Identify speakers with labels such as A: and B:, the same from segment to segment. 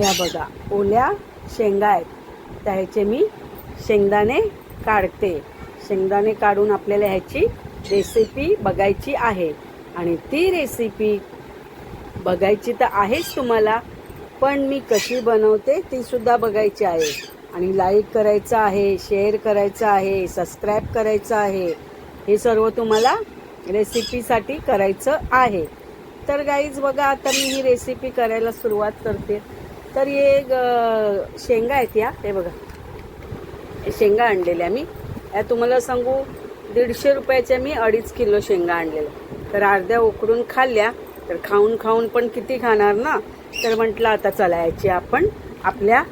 A: या बघा ओल्या शेंगा आहेत. त्या ह्याचे मी शेंगदाणे काढते. शेंगदाणे काढून आपल्याला ह्याची रेसिपी बघायची आहे. आणि ती रेसिपी बघायची तर आहेच तुम्हाला पण मी कशी बनवते ती सुद्धा बघायची आहे. आणि लाईक करायचं आहे शेअर करायचं आहे सबस्क्राईब करायचं आहे हे सर्व तुम्हाला रेसिपीसाठी करायचं आहे. तर गाईज बघा आता मी ही रेसिपी करायला सुरुवात करते. तर हे शेंगा आहेत या हे बघा. शेंगा आणलेल्या मी. या तुम्हाला सांगू दीडशे रुपयाच्या मी अडीच किलो शेंगा आणलेल्या. तर अर्ध्या उकडून खाल्ल्या तर खाऊन खाऊन पण किती खाणार ना? तर म्हटलं आता चला याची आपण आपल्या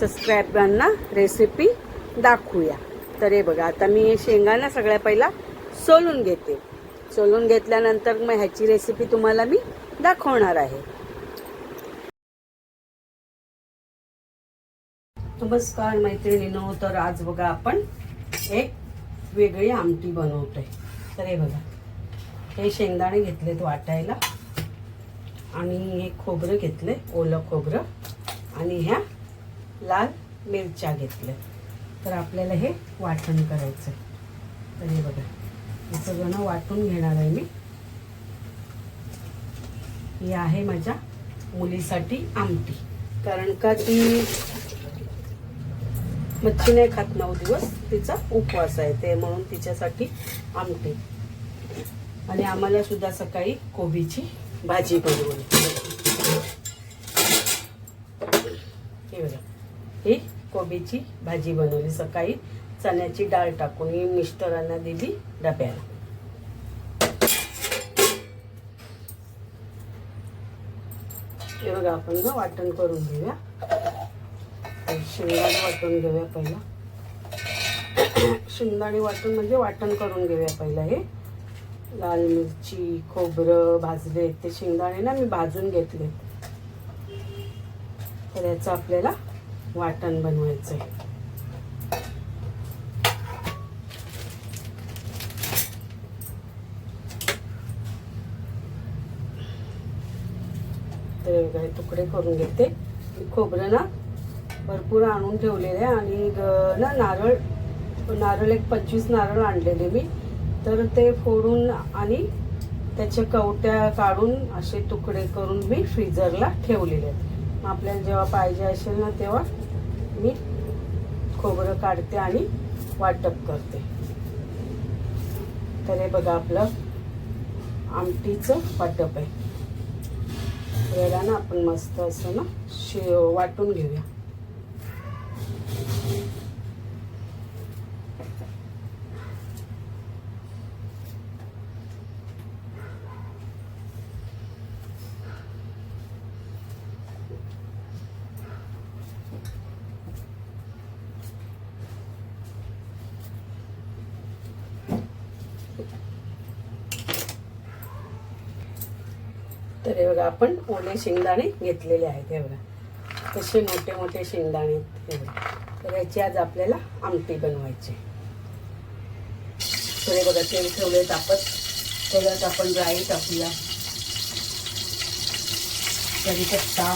A: सबस्क्रायबरांना रेसिपी दाखवूया. तर हे बघा आता मी हे शेंगा ना सगळ्या पहिला सोलून घेते. सोलून घेतल्यानंतर मग ह्याची रेसिपी तुम्हाला मी दाखवणार आहे. नमस्कार मैत्रिणीनो तर आज बघा आपण एक वेगळी आमटी बनवतोय. तर हे बघा हे शेंगदाणे घेतलेत वाटायला आणि हे खोबरं घेतले ओलं खोबरं आणि ह्या लाल मिरच्या घेतल्या. तर आपल्याला हे वाटण करायचं आहे तर हे बघा हे सगळं वाटून घेणार आहे मी. ही आहे माझ्या मुलीसाठी आमटी. कारण का ती मच्छी नाही खात नऊ दिवस. तिचा उपवास आहे. ते म्हणून तिच्यासाठी आमटी. आणि आम्हाला सुद्धा सकाळी कोबीची भाजी बनवली हे बघा. ही कोबीची भाजी बनवली. सकाळी चण्याची डाळ टाकून ही मिस्टरांना दिली डब्याला. हे बघा आपण ना वाटण करून घेऊया. शेंगदाणे वाटून घेऊया पहिला. शेंगदाणे वाटून म्हणजे वाटण करून घेऊया पहिला हे. लाल मिरची खोबरं भाजले. ते शेंगदाणे ना मी भाजून घेतले. तर याचं आपल्याला वाटण बनवायचं आहे तर वेगळे तुकडे करून घेते. खोबरं ना भरपूर आणून ठेवलेले आहे. आणि ना नारळ नारळ एक पंचवीस नारळ आणलेले मी. तर ते फोडून आणि त्याच्या कवट्या काढून असे तुकडे करून मी फ्रीजरला ठेवलेले आहेत. आपल्याला जेव्हा पाहिजे असेल ना तेव्हा मी खोबरं काढते आणि वाटप करते. तर हे बघा आपलं आमटीचं वाटप आहे. याला ना आपण मस्त असं ना शे वाटून घेऊया. तर हे बघा आपण ओले शेंगदाणे घेतलेले आहेत हे बघा. तसे मोठे मोठे शेंगदाणे हे बघा. तर याची आज आपल्याला आमटी बनवायची तर हे बघा तेल ठेवले तापत. त्याच्यात आपण ड्राई टाकूया. कढीपत्ता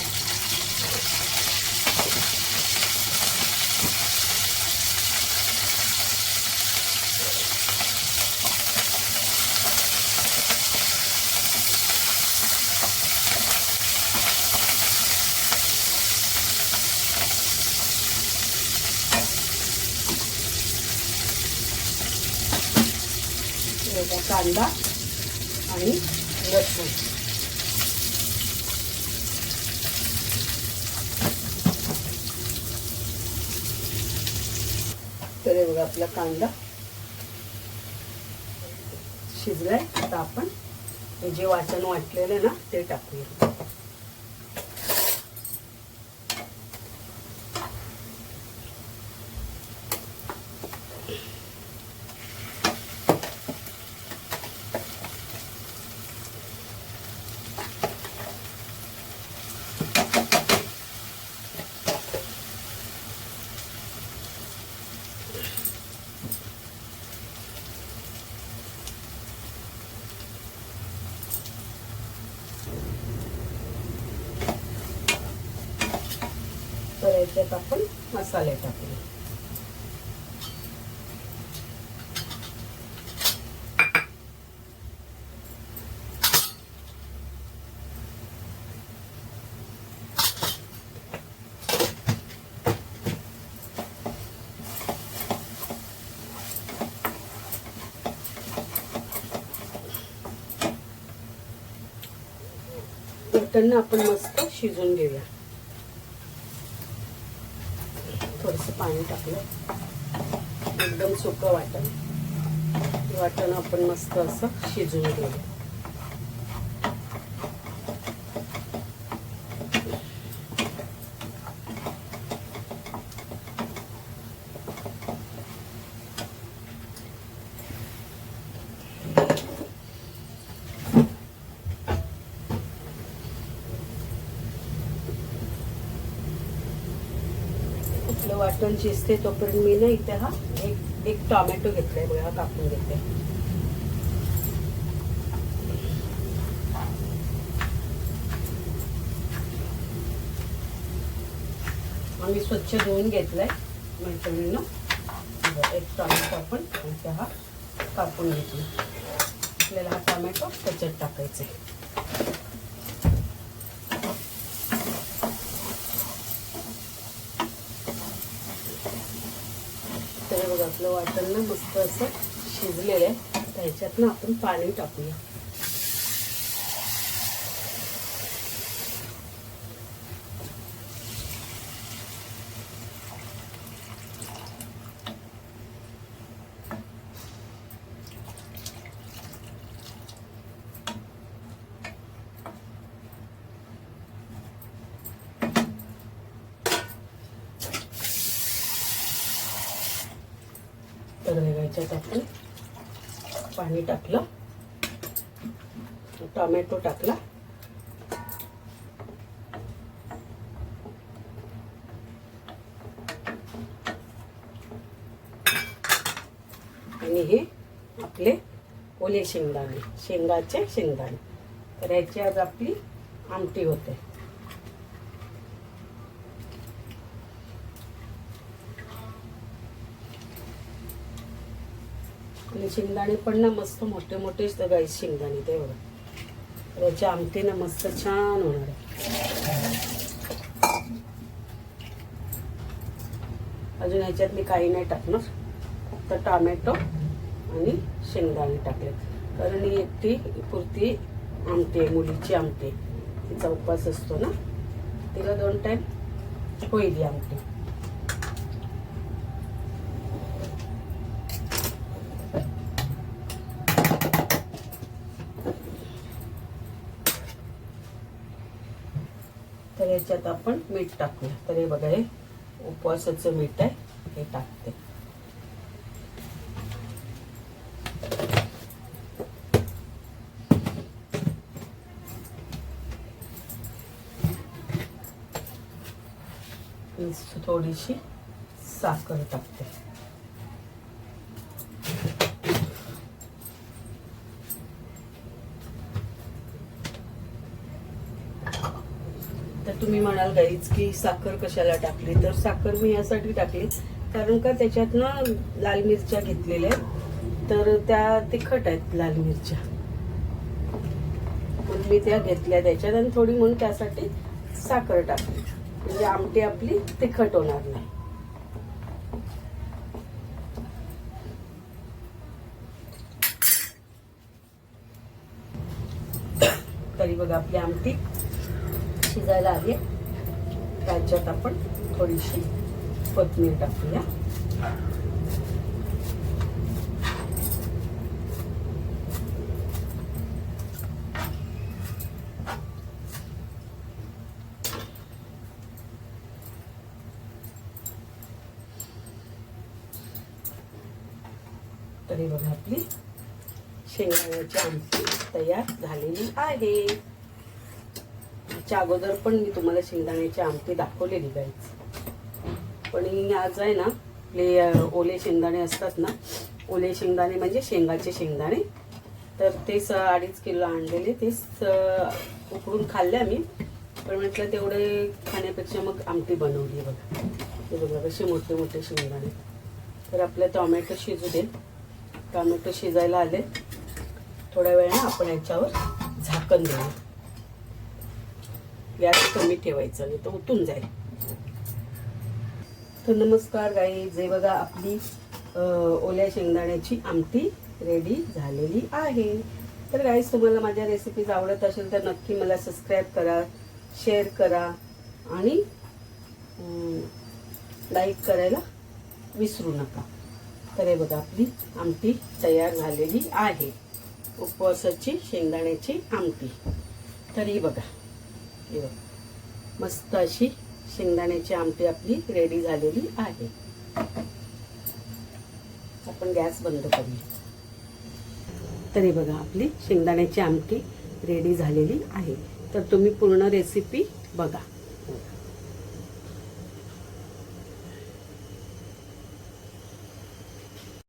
A: हे बघा कांदा आणि लसूण. तर बघा आपला कांदा शिजलाय. आता आपण हे जे वाटण वाटलेलं ना ते टाकूया. त्यात आपण मसाले टाकूया मटण आपण मस्त शिजून घेऊया. थोडंसं पाणी टाकलं. एकदम सुकं वाटण वाटण आपण मस्त असं शिजवून घेऊ वाटण शिजते तोपर्यंत मी ना इथे हा एक एक टोमॅटो घेतलाय बघा कापून घेते आम्ही स्वच्छ धुवून घेतलाय मैत्रिणीनं एक टॉमॅटो आपण इथे हा कापून घेतला आपल्याला हा टोमॅटो त्याच्यात टाकायचा आहे तर बघा आपलं वाटण ना मस्त असं शिजलेलं आहे. त्याच्यात ना आपण पाणी टाकूया तर ह्याच्यात आपण पाणी टाकलं. टोमॅटो टाकला. आणि हे आपले ओले शेंगदाणे शेंगाचे शेंगदाणे. तर ह्याची आज आपली आमटी होते. आणि शेंगदाणे पण ना मस्त मोठे मोठे गाईस शेंगदाणे ते बघा. त्याची आमटी ना मस्त छान होणार आहे. अजून ह्याच्यात मी काही नाही टाकणार. फक्त टोमॅटो आणि शेंगदाणे टाकले. कारण ही एकटी पुरती आमटे मुलीची आमटी तिचा उपवास असतो ना. तिला दोन टाईम होईल आमटी. तर आपण मीठ टाकूया. तर हे बघा हे उपवासाचं मीठ आहे हे टाकते. थोडीशी साखर टाकते. तर तुम्ही म्हणाल गाईच की साखर कशाला टाकली? तर साखर मी यासाठी टाकली. कारण का त्याच्यात ना लाल मिरच्या घेतलेल्या आहेत. तर त्या तिखट आहेत लाल मिरच्या. म्हणून मी त्या घेतल्या त्याच्यात आणि थोडी म्हणून त्यासाठी साखर टाकली. म्हणजे आमटी आपली तिखट होणार नाही. तरी बघा आपली आमटी शिजायला आली आहे. त्याच्यात आपण थोडीशी कोथमीर टाकूया. तरी बघा आपली शेंगदाण्याची आमटी तयार झालेली आहे. याच्या अगोदर पण मी तुम्हाला शेंगदाण्याची आमटी दाखवलेली गाईच पण ही आज आहे ना आपले ओले शेंगदाणे असतात ना ओले शेंगदाणे म्हणजे शेंगाचे शेंगदाणे. तर ते स अडीच किलो आणलेले ते उकडून खाल्ले आम्ही. पण म्हटलं तेवढे खाण्यापेक्षा मग आमटी बनवली बघा. ते बघा कसे मोठे मोठे शेंगदाणे. तर आपले टॉमॅटो शिजू दे. टॉमॅटो शिजायला आले. थोड्या वेळानं आपण याच्यावर झाकण देऊ. गॅस कमी ठेवायचा नाही तर उतून जाईल. तर नमस्कार गाई जे बघा आपली ओल्या शेंगदाण्याची आमटी रेडी झालेली आहे. तर गाईज तुम्हाला माझ्या रेसिपीज आवडत असेल तर नक्की मला सबस्क्राईब करा शेअर करा आणि लाईक करायला विसरू नका. तर हे बघा आपली आमटी तयार झालेली आहे. उपवासाची शेंगदाण्याची आमटी. तर ही बघा. मस्त अशी शेंगदाण्याची आमटी आपली रेडी झालेली आहे. आपण गॅस बंद करूया. तरी बघा आपली शेंगदाण्याची आमटी रेडी झालेली आहे. तर तुम्ही पूर्ण रेसिपी बघा.